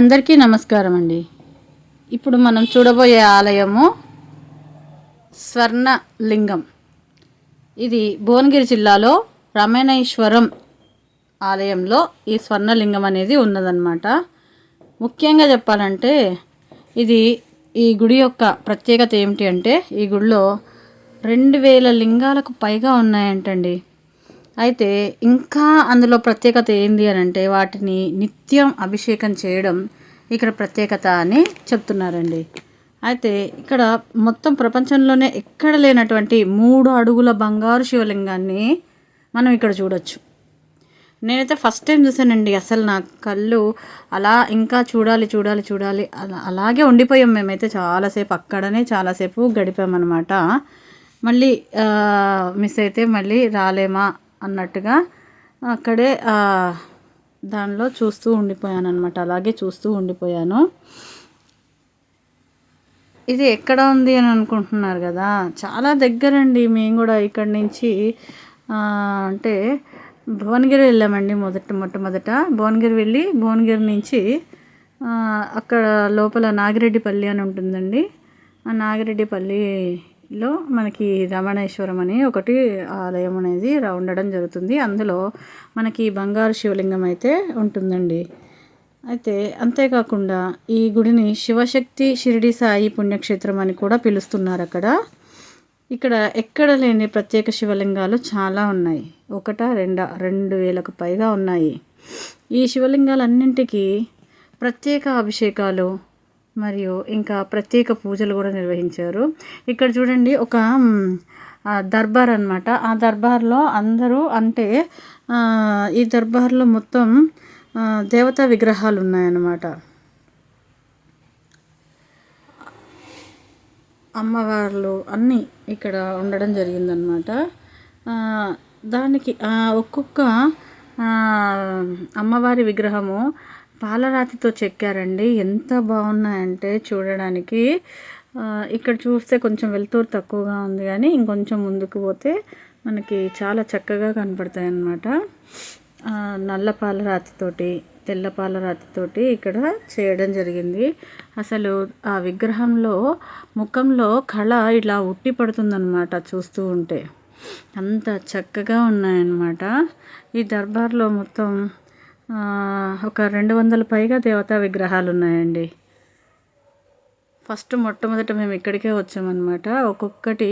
అందరికీ నమస్కారం అండి. ఇప్పుడు మనం చూడబోయే ఆలయము స్వర్ణ లింగం ఇది భువనగిరి జిల్లాలో రమణేశ్వరం ఆలయంలో ఈ స్వర్ణలింగం అనేది ఉన్నదన్నమాట. ముఖ్యంగా చెప్పాలంటే ఇది ఈ గుడి యొక్క ప్రత్యేకత ఏమిటి అంటే ఈ గుడిలో రెండు వేల లింగాలకు పైగా ఉన్నాయంటండి. అయితే ఇంకా అందులో ప్రత్యేకత ఏంది అని అంటే వాటిని నిత్యం అభిషేకం చేయడం ఇక్కడ ప్రత్యేకత అని చెప్తున్నారండి. అయితే ఇక్కడ మొత్తం ప్రపంచంలోనే ఎక్కడ లేనటువంటి మూడు అడుగుల బంగారు శివలింగాన్ని మనం ఇక్కడ చూడొచ్చు. నేనైతే ఫస్ట్ టైం చూసానండి అసలు నా కళ్ళు అలా ఇంకా చూడాలి చూడాలి చూడాలి అలా అలాగే ఉండిపోయాం మేమైతే చాలాసేపు అక్కడనే చాలాసేపు గడిపామన్నమాట. మళ్ళీ మిస్ అయితే మళ్ళీ రాలేమా అన్నట్టుగా అక్కడే దానిలో చూస్తూ ఉండిపోయాను అనమాట అలాగే చూస్తూ ఉండిపోయాను. ఇది ఎక్కడ ఉంది అని అనుకుంటున్నారు కదా? చాలా దగ్గరండి. మేము కూడా ఇక్కడి నుంచి అంటే భువనగిరి వెళ్ళామండి మొదట మొట్టమొదట. భువనగిరి వెళ్ళి భువనగిరి నుంచి అక్కడ లోపల నాగిరెడ్డిపల్లి అని ఉంటుందండి. ఆ లో మనకి రమణేశ్వరం అని ఒకటి ఆలయం అనేది ఉండడం జరుగుతుంది. అందులో మనకి బంగారు శివలింగం అయితే ఉంటుందండి. అయితే అంతేకాకుండా ఈ గుడిని శివశక్తి షిరిడి సాయి పుణ్యక్షేత్రం అని కూడా పిలుస్తున్నారు అక్కడ. ఇక్కడ ఎక్కడ లేని ప్రత్యేక శివలింగాలు చాలా ఉన్నాయి. ఒకట రెండా రెండు వేలకు పైగా ఉన్నాయి. ఈ శివలింగాలన్నింటికీ ప్రత్యేక అభిషేకాలు మరియు ఇంకా ప్రత్యేక పూజలు కూడా నిర్వహించారు. ఇక్కడ చూడండి ఒక దర్బార్ అనమాట ఆ దర్బార్లో అందరూ అంటే ఈ దర్బార్లో మొత్తం దేవతా విగ్రహాలు ఉన్నాయన్నమాట. అమ్మవార్లు అన్నీ ఇక్కడ ఉండడం జరిగిందనమాట దానికి ఒక్కొక్క అమ్మవారి విగ్రహము పాలరాతితో చెక్కారండి. ఎంత బాగున్నాయంటే చూడడానికి. ఇక్కడ చూస్తే కొంచెం వెలుతురు తక్కువగా ఉంది కానీ ఇంకొంచెం ముందుకు పోతే మనకి చాలా చక్కగా కనపడతాయి అన్నమాట నల్ల పాలరాతితోటి తెల్ల పాలరాతితోటి ఇక్కడ చేయడం జరిగింది. అసలు ఆ విగ్రహంలో ముఖంలో కళ ఇలా ఉట్టి పడుతుందన్నమాట చూస్తూ ఉంటే. అంత చక్కగా ఉన్నాయన్నమాట. ఈ దర్బార్లో మొత్తం ఒక రెండు వందల పైగా దేవతా విగ్రహాలు ఉన్నాయండి ఫస్ట్ మొట్టమొదట మేము ఇక్కడికే వచ్చామన్నమాట. ఒక్కొక్కటి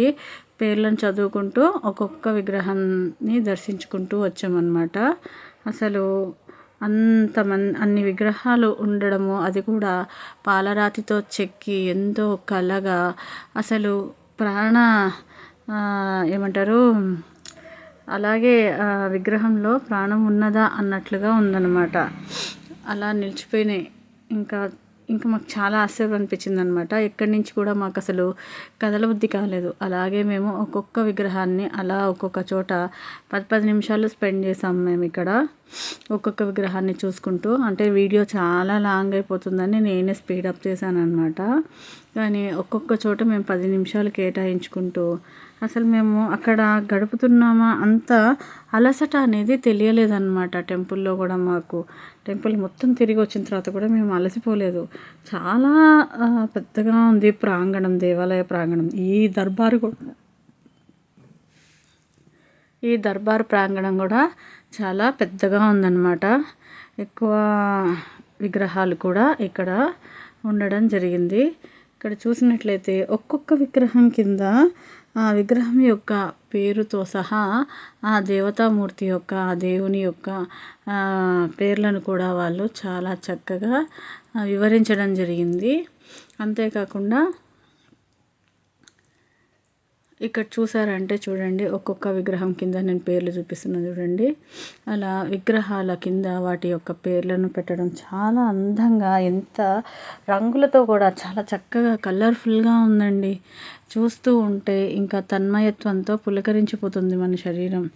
పేర్లను చదువుకుంటూ ఒక్కొక్క విగ్రహాన్ని దర్శించుకుంటూ వచ్చామన్నమాట. అసలు అంత మన్ అన్ని విగ్రహాలు ఉండడము అది కూడా పాలరాతితో చెక్కి ఎంతో కలగా అసలు ప్రాణ ఏమంటారు అలాగే విగ్రహంలో ప్రాణం ఉన్నదా అన్నట్లుగా ఉందన్నమాట. అలా నిలిచిపోయినాయి. ఇంకా ఇంకా మాకు చాలా ఆశ్చర్యం అనిపించింది అనమాట ఎక్కడి నుంచి కూడా మాకు అసలు కదలబుద్ధి కాలేదు. అలాగే మేము ఒక్కొక్క విగ్రహాన్ని అలా ఒక్కొక్క చోట పది పది నిమిషాలు స్పెండ్ చేసాం మేము ఇక్కడ. ఒక్కొక్క విగ్రహాన్ని చూసుకుంటూ అంటే వీడియో చాలా లాంగ్ అయిపోతుందని నేనే స్పీడప్ చేశాను అనమాట కానీ ఒక్కొక్క చోట మేము పది నిమిషాలు కేటాయించుకుంటూ అసలు మేము అక్కడ గడుపుతున్నామా అంత అలసట అనేది తెలియలేదన్నమాట టెంపుల్లో కూడా మాకు. టెంపుల్ మొత్తం తిరిగి వచ్చిన తర్వాత కూడా మేము అలసిపోలేదు. చాలా పెద్దగా ఉంది ప్రాంగణం దేవాలయ ప్రాంగణం. ఈ దర్బారు కూడా ఈ దర్బార్ ప్రాంగణం కూడా చాలా పెద్దగా ఉందన్నమాట. ఎక్కువ విగ్రహాలు కూడా ఇక్కడ ఉండడం జరిగింది. ఇక్కడ చూసినట్లయితే ఒక్కొక్క విగ్రహం కింద ఆ విగ్రహం యొక్క పేరుతో సహా ఆ దేవతామూర్తి యొక్క ఆ దేవుని యొక్క పేర్లను కూడా వాళ్ళు చాలా చక్కగా వివరించడం జరిగింది. అంతేకాకుండా ఇక్కడ చూసారంటే చూడండి ఒక్కొక్క విగ్రహం కింద నేను పేర్లు చూపిస్తున్నాను చూడండి. అలా విగ్రహాల కింద వాటి యొక్క పేర్లను పెట్టడం చాలా అందంగా ఎంత రంగులతో కూడా చాలా చక్కగా కలర్ఫుల్గా ఉందండి. చూస్తూ ఉంటే ఇంకా తన్మయత్వంతో పులకరించిపోతుంది మన శరీరం.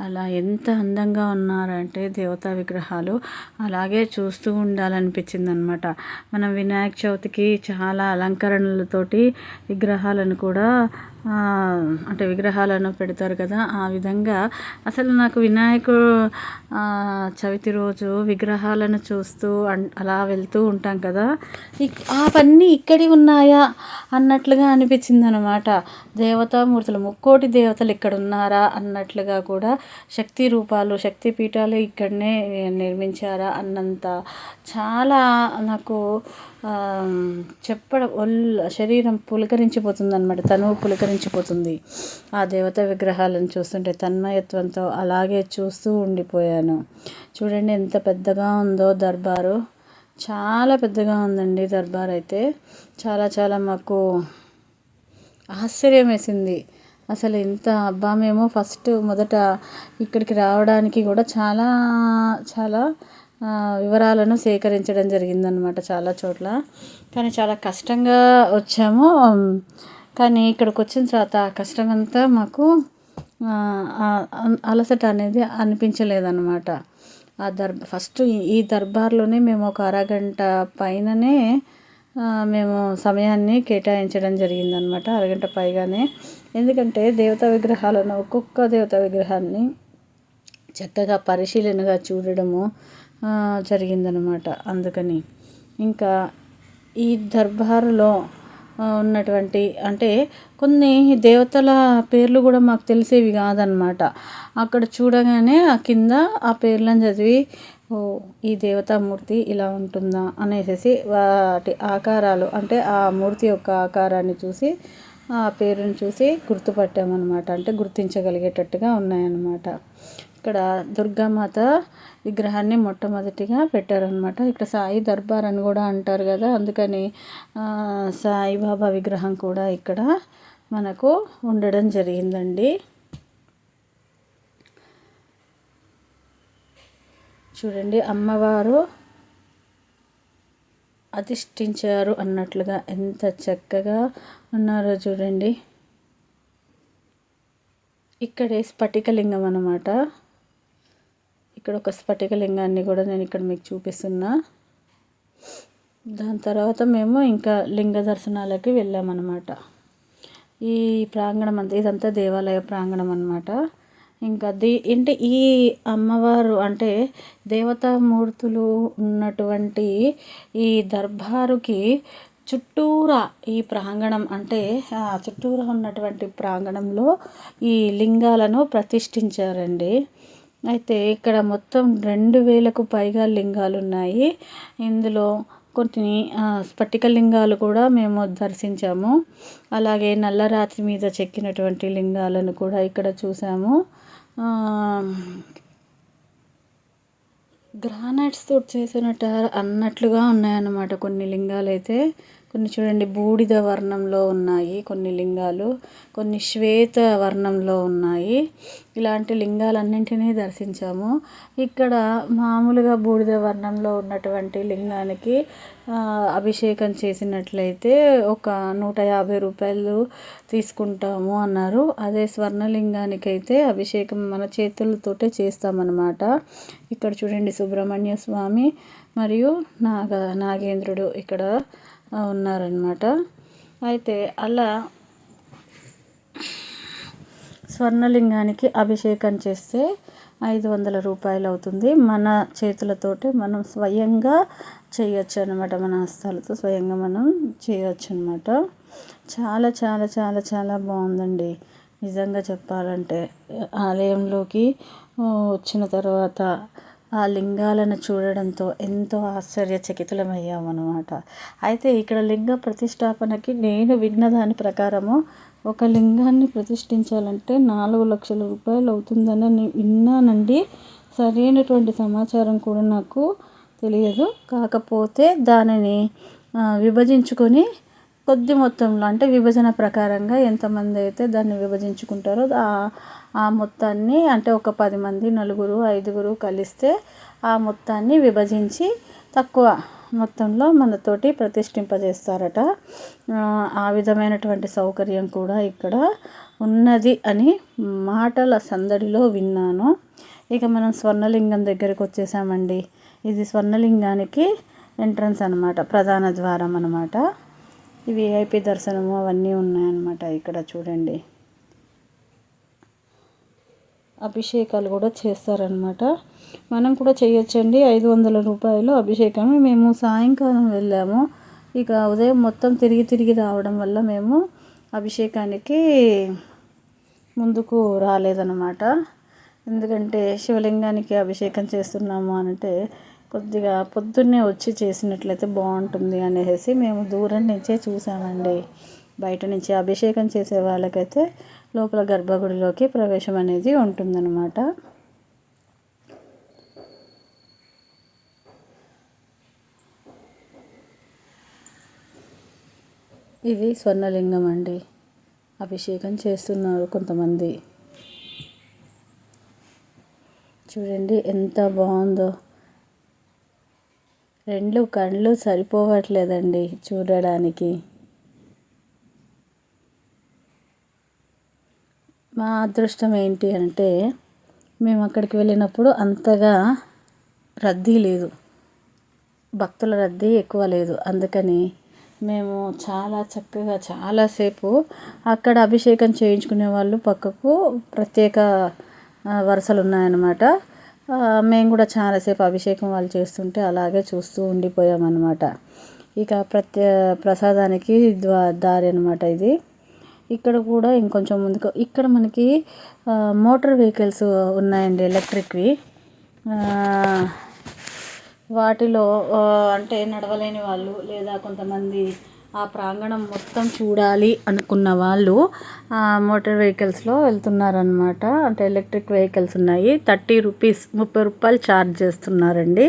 అలా ఎంత అందంగా ఉన్నారంటే దేవతా విగ్రహాలు. అలాగే చూస్తూ ఉండాలనిపించింది అనమాట మనం వినాయక చవితికి చాలా అలంకరణలతోటి విగ్రహాలను కూడా అంటే విగ్రహాలను పెడతారు కదా ఆ విధంగా అసలు నాకు వినాయకుడు చవితి రోజు విగ్రహాలను చూస్తూ అలా వెళ్తూ ఉంటాం కదా. అవన్నీ ఇక్కడి ఉన్నాయా అన్నట్లుగా అనిపించింది అనమాట దేవతామూర్తులు ముక్కోటి దేవతలు ఇక్కడ ఉన్నారా అన్నట్లుగా కూడా శక్తి రూపాలు శక్తి పీఠాలు ఇక్కడనే నిర్మించారా అన్నంత చాలా నాకు చెప్పడం ఒళ్ళు శరీరం పులకరించిపోతుంది అనమాట తనువు పులకరించిపోతుంది. ఆ దేవత విగ్రహాలను చూస్తుంటే తన్మయత్వంతో అలాగే చూస్తూ ఉండిపోయాను. చూడండి ఎంత పెద్దగా ఉందో దర్బారు. చాలా పెద్దగా ఉందండి దర్బార్ అయితే. చాలా చాలా మాకు ఆశ్చర్యం వేసింది అసలు ఇంత అబ్బా మేము ఫస్ట్ మొదట ఇక్కడికి రావడానికి కూడా చాలా చాలా వివరాలను సేకరించడం జరిగిందనమాట చాలా చోట్ల. కానీ చాలా కష్టంగా వచ్చాము. కానీ ఇక్కడికి వచ్చిన తర్వాత ఆ కష్టం అంతా మాకు అలసట అనేది అనిపించలేదన్నమాట. ఆ దర్ ఫస్ట్ ఈ దర్బార్లోనే మేము ఒక అరగంట పైననే మేము సమయాన్ని కేటాయించడం జరిగిందనమాట అరగంట పైగానే. ఎందుకంటే దేవతా విగ్రహాలను ఒక్కొక్క దేవతా విగ్రహాన్ని చక్కగా పరిశీలనగా చూడడము జరిగిందనమాట అందుకని ఇంకా ఈ దర్బారులో ఉన్నటువంటి అంటే కొన్ని దేవతల పేర్లు కూడా మాకు తెలిసేవి కాదనమాట అక్కడ చూడగానే ఆ కింద ఆ పేర్లను చదివి ఓ ఈ దేవతామూర్తి ఇలా ఉంటుందా అనేసి వాటి ఆకారాలు అంటే ఆ మూర్తి యొక్క ఆకారాన్ని చూసి ఆ పేరుని చూసి గుర్తుపట్టామన్నమాట. అంటే గుర్తించగలిగేటట్టుగా ఉన్నాయన్నమాట. ఇక్కడ దుర్గామాత విగ్రహాన్ని మొట్టమొదటిగా పెట్టారనమాట ఇక్కడ సాయి దర్బార్ అని కూడా అంటారు కదా అందుకని సాయిబాబా విగ్రహం కూడా ఇక్కడ మనకు ఉండడం జరిగిందండి. చూడండి అమ్మవారు అధిష్ఠించారు అన్నట్లుగా ఎంత చక్కగా ఉన్నారో చూడండి. ఇక్కడే స్ఫటికలింగం అన్నమాట. ఇక్కడ ఒక స్ఫటికలింగాన్ని కూడా నేను ఇక్కడ మీకు చూపిస్తున్నా. దాని తర్వాత మేము ఇంకా లింగ దర్శనాలకి వెళ్ళామన్నమాట. ఈ ప్రాంగణం అంతా ఇదంతా దేవాలయ ప్రాంగణం అనమాట ఇంకా దీ అంటే ఈ అమ్మవారు అంటే దేవతామూర్తులు ఉన్నటువంటి ఈ దర్బారుకి చుట్టూరా ఈ ప్రాంగణం అంటే చుట్టూరా ఉన్నటువంటి ప్రాంగణంలో ఈ లింగాలను ప్రతిష్ఠించారండి. అయితే ఇక్కడ మొత్తం రెండు వేలకు పైగా లింగాలు ఉన్నాయి ఇందులో కొన్ని స్ఫటిక లింగాలు కూడా మేము దర్శించాము. అలాగే నల్లరాతి మీద చెక్కినటువంటి లింగాలను కూడా ఇక్కడ చూసాము. గ్రానైట్స్తో చేసినట్టు అన్నట్లుగా ఉన్నాయన్నమాట కొన్ని లింగాలు అయితే కొన్ని చూడండి బూడిద వర్ణంలో ఉన్నాయి కొన్ని లింగాలు కొన్ని శ్వేత వర్ణంలో ఉన్నాయి. ఇలాంటి లింగాలన్నింటినీ దర్శించాము. ఇక్కడ మామూలుగా బూడిద వర్ణంలో ఉన్నటువంటి లింగానికి అభిషేకం చేసినట్లయితే ఒక నూట యాభై రూపాయలు తీసుకుంటాము అన్నారు. అదే స్వర్ణలింగానికైతే అయితే అభిషేకం మన చేతులతోటే చేస్తామన్నమాట. ఇక్కడ చూడండి సుబ్రహ్మణ్య స్వామి మరియు నాగ నాగేంద్రుడు ఇక్కడ ఉన్నారనమాట అయితే అలా స్వర్ణలింగానికి అభిషేకం చేస్తే ఐదు వందల రూపాయలు అవుతుంది. మన చేతులతోటి మనం స్వయంగా చేయొచ్చు అనమాట మన హస్తాలతో స్వయంగా మనం చేయొచ్చు అనమాట చాలా చాలా చాలా చాలా బాగుందండి. నిజంగా చెప్పాలంటే ఆలయంలోకి వచ్చిన తర్వాత ఆ లింగాలను చూడడంతో ఎంతో ఆశ్చర్యచకితులమయ్యామన్నమాట. అయితే ఇక్కడ లింగ ప్రతిష్టాపనకి నేను విన్న దాని ప్రకారము ఒక లింగాన్ని ప్రతిష్ఠించాలంటే నాలుగు లక్షల రూపాయలు అవుతుందని విన్నానండి. సరైనటువంటి సమాచారం కూడా నాకు తెలియదు. కాకపోతే దానిని విభజించుకొని కొద్ది మొత్తంలో అంటే విభజన ప్రకారంగా ఎంతమంది అయితే దాన్ని విభజించుకుంటారో ఆ మొత్తాన్ని అంటే ఒక పది మంది నలుగురు ఐదుగురు కలిస్తే ఆ మొత్తాన్ని విభజించి తక్కువ మొత్తంలో మనతోటి ప్రతిష్ఠింపజేస్తారట. ఆ విధమైనటువంటి సౌకర్యం కూడా ఇక్కడ ఉన్నది అని మాటల సందడిలో విన్నాను. ఇక మనం స్వర్ణలింగం దగ్గరికి వచ్చేసామండి. ఇది స్వర్ణలింగానికి ఎంట్రన్స్ అనమాట ప్రధాన ద్వారం అనమాట ఈ విఐపి దర్శనము అవన్నీ ఉన్నాయన్నమాట ఇక్కడ చూడండి. అభిషేకాలు కూడా చేస్తారనమాట మనం కూడా చేయొచ్చండి. ఐదు వందల రూపాయలు అభిషేకం మేము సాయంకాలం వెళ్ళాము. ఇక ఉదయం మొత్తం తిరిగి తిరిగి రావడం వల్ల మేము అభిషేకానికి ముందుకు రాలేదన్నమాట. ఎందుకంటే శివలింగానికి అభిషేకం చేస్తున్నాము అంటే కొద్దిగా పొద్దున్నే వచ్చి చేసినట్లయితే బాగుంటుంది అనేసి మేము దూరం నుంచే చూసామండి. బయట నుంచి అభిషేకం చేసే వాళ్ళకైతే లోపల గర్భగుడిలోకి ప్రవేశం అనేది ఉంటుందన్నమాట. ఇది స్వర్ణలింగం అండి. అభిషేకం చేస్తున్నారు కొంతమంది. చూడండి ఎంత బాగుందో. రెండు కళ్ళు సరిపోవట్లేదండి చూడడానికి. మా అదృష్టం ఏంటి అంటే మేము అక్కడికి వెళ్ళినప్పుడు అంతగా రద్దీ లేదు. భక్తుల రద్దీ ఎక్కువ లేదు. అందుకని మేము చాలా చక్కగా చాలాసేపు అక్కడ అభిషేకం చేయించుకునే వాళ్ళు పక్కకు ప్రత్యేక వరుసలు ఉన్నాయన్నమాట. మేము కూడా చాలాసేపు అభిషేకం వాళ్ళు చేస్తుంటే అలాగే చూస్తూ ఉండిపోయామన్నమాట. ఇక ప్రత్యే ప్రసాదానికి ద్వా దారి అనమాట ఇది. ఇక్కడ కూడా ఇంకొంచెం ముందుకు ఇక్కడ మనకి మోటార్ వెహికల్స్ ఉన్నాయండి ఎలక్ట్రిక్వి. వాటిలో అంటే నడవలేని వాళ్ళు లేదా కొంతమంది ఆ ప్రాంగణం మొత్తం చూడాలి అనుకున్న వాళ్ళు మోటార్ వెహికల్స్లో వెళ్తున్నారనమాట అంటే ఎలక్ట్రిక్ వెహికల్స్ ఉన్నాయి. థర్టీ రూపీస్ ముప్పై రూపాయలు ఛార్జ్ చేస్తున్నారండి.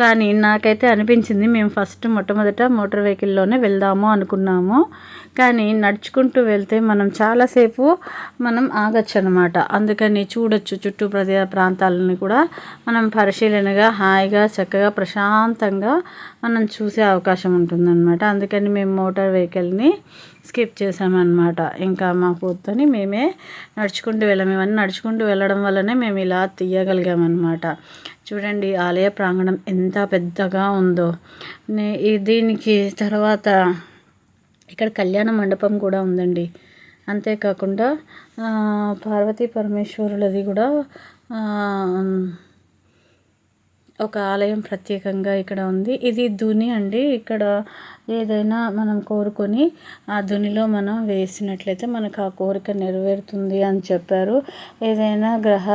కానీ నాకైతే అనిపించింది మేము ఫస్ట్ మొట్టమొదట మోటార్ వెహికల్లోనే వెళ్దాము అనుకున్నాము. కానీ నడుచుకుంటూ వెళ్తే మనం చాలాసేపు మనం ఆగచ్చు అనమాట అందుకని చూడొచ్చు చుట్టూ ప్రదే ప్రాంతాలని కూడా మనం పరిశీలనగా హాయిగా చక్కగా ప్రశాంతంగా మనం చూసే అవకాశం ఉంటుందన్నమాట. అందుకని మేము మోటార్ వెహికల్ని స్కిప్ చేసామన్నమాట ఇంకా మా కూతుని మేమే నడుచుకుంటూ వెళ్ళాము ఇవన్నీ నడుచుకుంటూ వెళ్ళడం వల్లనే మేము ఇలా తీయగలిగామన్నమాట. చూడండి ఆలయ ప్రాంగణం ఎంత పెద్దగా ఉందో. దీనికి తర్వాత ఇక్కడ కళ్యాణ మండపం కూడా ఉందండి. అంతేకాకుండా పార్వతీ పరమేశ్వరులది కూడా ఒక ఆలయం ప్రత్యేకంగా ఇక్కడ ఉంది. ఇది దుని అండి. ఇక్కడ ఏదైనా మనం కోరుకొని ఆ దునిలో మనం వేసినట్లయితే మనకు ఆ కోరిక నెరవేరుతుంది అని చెప్పారు. ఏదైనా గ్రహ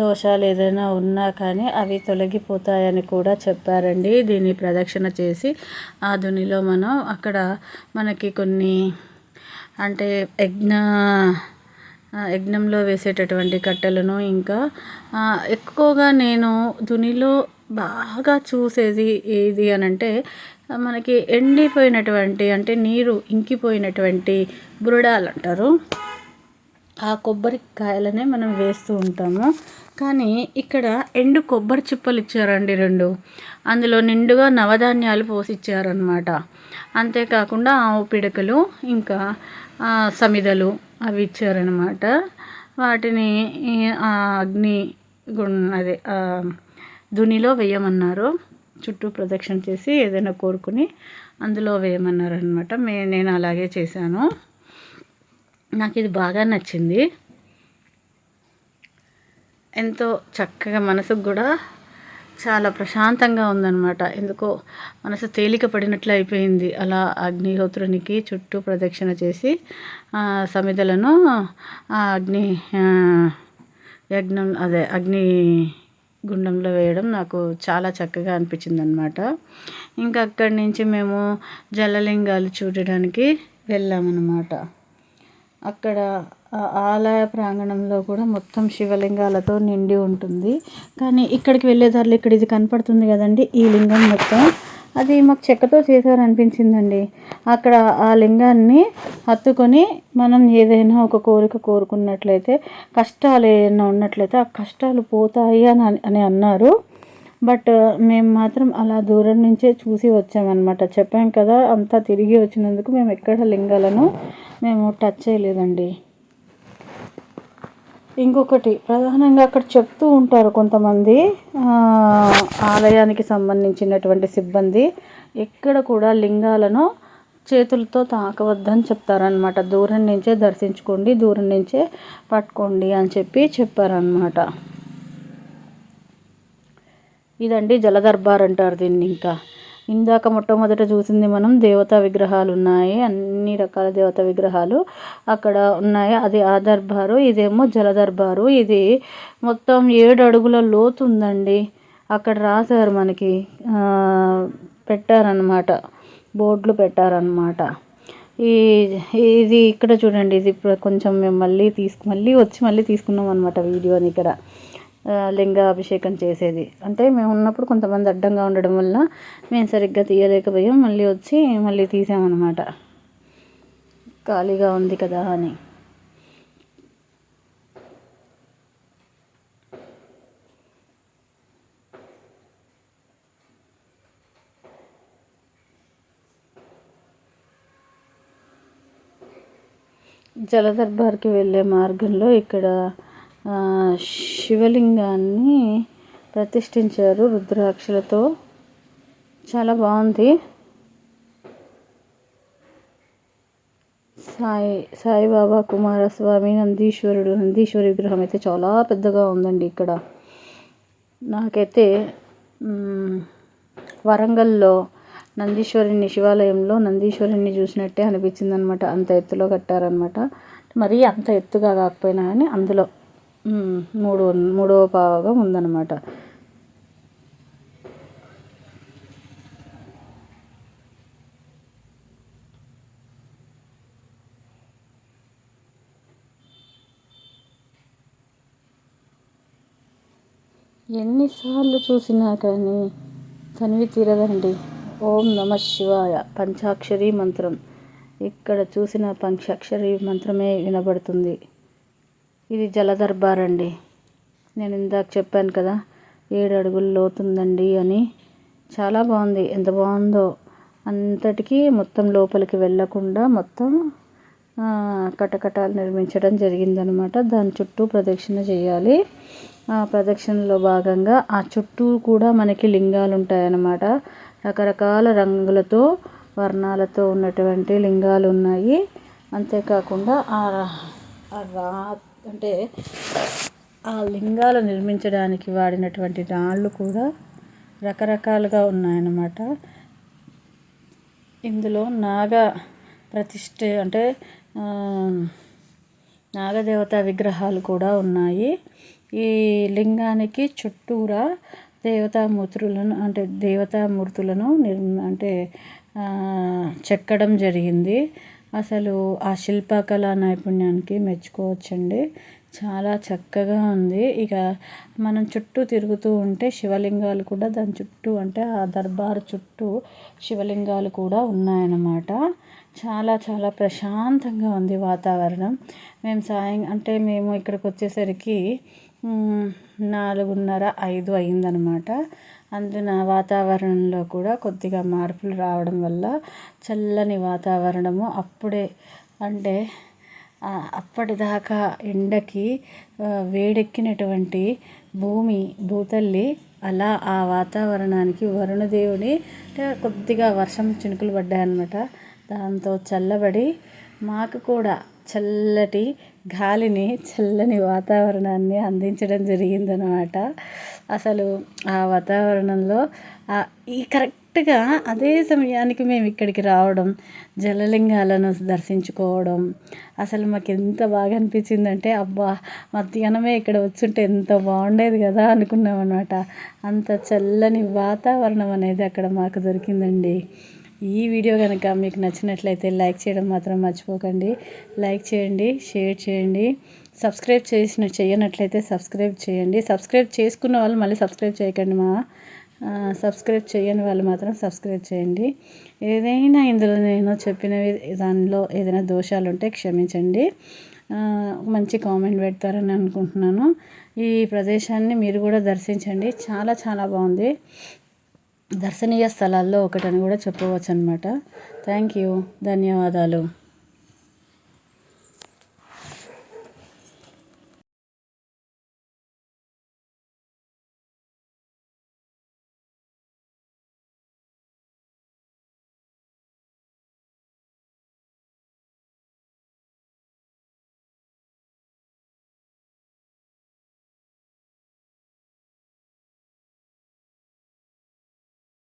దోషాలు ఏదైనా ఉన్నా కానీ అవి తొలగిపోతాయని కూడా చెప్పారండి. దీన్ని ప్రదక్షిణ చేసి ఆ దునిలో మనం అక్కడ మనకి కొన్ని అంటే యజ్ఞ యజ్ఞంలో వేసేటటువంటి కట్టెలను ఇంకా ఎక్కువగా నేను దునిలో బాగా చూసేది ఏది అని అంటే మనకి ఎండిపోయినటువంటి అంటే నీరు ఇంకిపోయినటువంటి బురడాలు అంటారు ఆ కొబ్బరికాయలనే మనం వేస్తూ ఉంటాము. కానీ ఇక్కడ ఎండు కొబ్బరి చిప్పలు ఇచ్చారండి రెండు. అందులో నిండుగా నవధాన్యాలు పోసి ఇచ్చారనమాట అంతేకాకుండా ఆవు పిడకలు ఇంకా సమిదలు అవి ఇచ్చారనమాట వాటిని అగ్ని అదే దునిలో వేయమన్నారు. చుట్టూ ప్రదక్షిణ చేసి ఏదైనా కోరుకుని అందులో వేయమన్నారు అనమాట మే నేను అలాగే చేశాను. నాకు ఇది బాగా నచ్చింది. ఎంతో చక్కగా మనసుకు కూడా చాలా ప్రశాంతంగా ఉందన్నమాట. ఎందుకో మనసు తేలిక పడినట్లు అయిపోయింది. అలా అగ్నిహోత్రునికి చుట్టూ ప్రదక్షిణ చేసి సమిధలను అగ్ని యజ్ఞం అదే అగ్ని గుండంలో వేయడం నాకు చాలా చక్కగా అనిపించింది అనమాట ఇంకా అక్కడి నుంచి మేము జలలింగాలు చూడడానికి వెళ్ళామన్నమాట. అక్కడ ఆలయ ప్రాంగణంలో కూడా మొత్తం శివలింగాలతో నిండి ఉంటుంది. కానీ ఇక్కడికి వెళ్ళేదారిలో ఇక్కడ ఇది కనపడుతుంది కదండి ఈ లింగం మొత్తం. అది మాకు చెక్కతో చేశారనిపించిందండి. అక్కడ ఆ లింగాన్ని హత్తుకొని మనం ఏదైనా ఒక కోరిక కోరుకున్నట్లయితే కష్టాలు ఏమైనా ఉన్నట్లయితే ఆ కష్టాలు పోతాయి అని అని అన్నారు. బట్ మేము మాత్రం అలా దూరం నుంచే చూసి వచ్చామన్నమాట. చెప్పాం కదా అంతా తిరిగి వచ్చినందుకు మేము ఎక్కడ లింగాలను మేము టచ్ చేయలేదండి. ఇంకొకటి ప్రధానంగా అక్కడ చెప్తూ ఉంటారు కొంతమంది ఆలయానికి సంబంధించినటువంటి సిబ్బంది ఎక్కడ కూడా లింగాలను చేతులతో తాకవద్దని చెప్తారనమాట దూరం నుంచే దర్శించుకోండి దూరం నుంచే పట్టుకోండి అని చెప్పి చెప్పారనమాట ఇదండి జలదర్బార్ అంటారు దీన్ని ఇంకా. ఇందాక మొట్టమొదట చూసింది మనం దేవతా విగ్రహాలు ఉన్నాయి అన్ని రకాల దేవతా విగ్రహాలు అక్కడ ఉన్నాయి. అది ఆ దర్బారు ఇదేమో జలదర్బారు ఇది మొత్తం ఏడు అడుగుల లోతు ఉందండి. అక్కడ రాశారు మనకి పెట్టారనమాట బోర్డులు పెట్టారనమాట ఈ ఇది ఇక్కడ చూడండి. ఇది కొంచెం మేము మళ్ళీ తీసుకు మళ్ళీ వచ్చి మళ్ళీ తీసుకున్నాం అనమాట వీడియోని ఇక్కడ. లింగ అభిషేకం చేసేది. అంటే మేము ఉన్నప్పుడు కొంతమంది అడ్డంగా ఉండడం వల్ల మేము సరిగ్గా తీయలేకపోయాం. మళ్ళీ వచ్చి మళ్ళీ తీసామన్నమాట. ఖాళీగా ఉంది కదా అని. జలదర్బార్కి వెళ్ళే మార్గంలో ఇక్కడ శివలింగాన్ని ప్రతిష్ఠించారు రుద్రాక్షలతో. చాలా బాగుంది. సాయి సాయిబాబా కుమారస్వామి నందీశ్వరుడు నందీశ్వరి విగ్రహం అయితే చాలా పెద్దగా ఉందండి ఇక్కడ. నాకైతే వరంగల్లో నందీశ్వరుని శివాలయంలో నందీశ్వరుని చూసినట్టే అనిపించింది అనమాట అంత ఎత్తులో కట్టారనమాట. మరీ అంత ఎత్తుగా కాకపోయినా కానీ అందులో మూడో మూడవ పావగా ఉందన్నమాట. ఎన్నిసార్లు చూసినా కానీ తనివి తీరదండి. ఓం నమ శివాయ. పంచాక్షరి మంత్రం. ఇక్కడ చూసిన పంచాక్షరి మంత్రమే వినబడుతుంది. ఇది జలదర్బార్ అండి నేను ఇందాక చెప్పాను కదా ఏడు అడుగులు లోతుందండి అని. చాలా బాగుంది. ఎంత బాగుందో. అంతటికీ మొత్తం లోపలికి వెళ్ళకుండా మొత్తం కటకటాలు నిర్మించడం జరిగిందనమాట. దాని చుట్టూ ప్రదక్షిణ చేయాలి. ఆ ప్రదక్షిణలో భాగంగా ఆ చుట్టూ కూడా మనకి లింగాలు ఉంటాయన్నమాట రకరకాల రంగులతో వర్ణాలతో ఉన్నటువంటి లింగాలు ఉన్నాయి అంతేకాకుండా ఆ రా అంటే ఆ లింగాలు నిర్మించడానికి వాడినటువంటి రాళ్ళు కూడా రకరకాలుగా ఉన్నాయన్నమాట. ఇందులో నాగ ప్రతిష్ఠ అంటే నాగదేవత విగ్రహాలు కూడా ఉన్నాయి. ఈ లింగానికి చుట్టూరా దేవతామూర్తులను అంటే దేవతామూర్తులను నిర్ అంటే చెక్కడం జరిగింది. అసలు ఆ శిల్పకళ నైపుణ్యానికి మెచ్చుకోవచ్చండి. చాలా చక్కగా ఉంది. ఇక మనం చుట్టూ తిరుగుతూ ఉంటే శివలింగాలు కూడా దాని చుట్టూ అంటే ఆ దర్బార్ చుట్టూ శివలింగాలు కూడా ఉన్నాయన్నమాట. చాలా చాలా ప్రశాంతంగా ఉంది వాతావరణం. మేము సాయం అంటే మేము ఇక్కడికి వచ్చేసరికి నాలుగున్నర ఐదు అయిందనమాట అందున వాతావరణంలో కూడా కొద్దిగా మార్పులు రావడం వల్ల చల్లని వాతావరణము అప్పుడే అంటే అప్పటిదాకా ఎండకి వేడెక్కినటువంటి భూమి భూతల్లి అలా ఆ వాతావరణానికి వరుణదేవుని అంటే కొద్దిగా వర్షం చినుకులు పడ్డాయన్నమాట. దాంతో చల్లబడి మాకు కూడా చల్లటి గాలిని చల్లని వాతావరణాన్ని అందించడం జరిగిందనమాట అసలు ఆ వాతావరణంలో ఈ కరెక్ట్గా అదే సమయానికి మేము ఇక్కడికి రావడం జలలింగాలను దర్శించుకోవడం అసలు మాకు ఎంత బాగా అనిపించిందంటే అబ్బా! మధ్యాహ్నమే ఇక్కడ వచ్చుంటే ఎంత బాగుండేది కదా అనుకున్నాం అనమాట అంత చల్లని వాతావరణం అనేది అక్కడ మాకు దొరికిందండి. ఈ వీడియో కనుక మీకు నచ్చినట్లయితే లైక్ చేయడం మాత్రం మర్చిపోకండి. లైక్ చేయండి షేర్ చేయండి. సబ్స్క్రైబ్ చేసిన చేయనట్లయితే సబ్స్క్రైబ్ చేయండి. సబ్స్క్రైబ్ చేసుకున్న వాళ్ళు మళ్ళీ సబ్స్క్రైబ్ చేయకండి మా. సబ్స్క్రైబ్ చేయని వాళ్ళు మాత్రం సబ్స్క్రైబ్ చేయండి. ఏదైనా ఇందులో నేను చెప్పినవి దానిలో ఏదైనా దోషాలు ఉంటే క్షమించండి మంచి కామెంట్ పెడతారని అనుకుంటున్నాను. ఈ ప్రదేశాన్ని మీరు కూడా దర్శించండి. చాలా చాలా బాగుంది. దర్శనీయ స్థలాల్లో ఒకటని కూడా చెప్పవచ్చు అనమాట థ్యాంక్ యూ ధన్యవాదాలు.